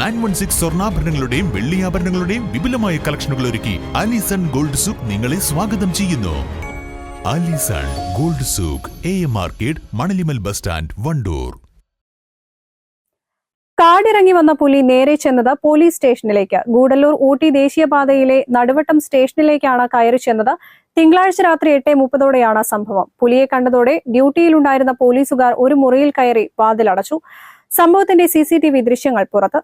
Nine one six സ്വർണാഭരണങ്ങളുടെയും വെള്ളിയാഭരണങ്ങളുടെയും വിപുലമായ കളക്ഷനുകൾ ഒരുക്കി അലിസൺ ഗോൾഡ് സൂക്ക് നിങ്ങളെ സ്വാഗതം ചെയ്യുന്നു. Alison gold souk A M market Manalimal bus stand Wandoor. കാടിറങ്ങി വന്ന പുലി നേരെ ചെന്നത് പോലീസ് സ്റ്റേഷനിലേക്ക്. ഗൂഡല്ലൂർ ഊട്ടി ദേശീയപാതയിലെ നടുവട്ടം സ്റ്റേഷനിലേക്കാണ് കയറി ചെന്നത്. തിങ്കളാഴ്ച രാത്രി എട്ട് മുപ്പതോടെയാണ് സംഭവം. പുലിയെ കണ്ടതോടെ ഡ്യൂട്ടിയിലുണ്ടായിരുന്ന പോലീസുകാർ ഒരു മുറിയിൽ കയറി വാതിലടച്ചു. സംഭവത്തിന്റെ സി ദൃശ്യങ്ങൾ പുറത്ത്.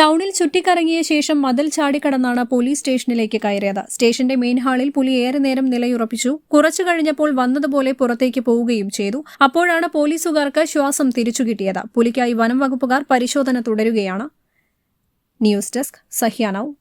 ടൗണിൽ ചുറ്റിക്കറങ്ങിയ ശേഷം മതിൽ ചാടിക്കടന്നാണ് പോലീസ് സ്റ്റേഷനിലേക്ക് കയറിയത്. സ്റ്റേഷന്റെ മെയിൻ ഹാളിൽ പുലി ഏറെ നേരം നിലയുറപ്പിച്ചു. കുറച്ചു കഴിഞ്ഞപ്പോൾ വന്നതുപോലെ പുറത്തേക്ക് പോവുകയും ചെയ്തു. അപ്പോഴാണ് പോലീസുകാർക്ക് ശ്വാസം തിരിച്ചു കിട്ടിയത്. പുലിക്കായി വനം വകുപ്പുകാർ പരിശോധന തുടരുകയാണ്. News desk സഹ്യാനവ്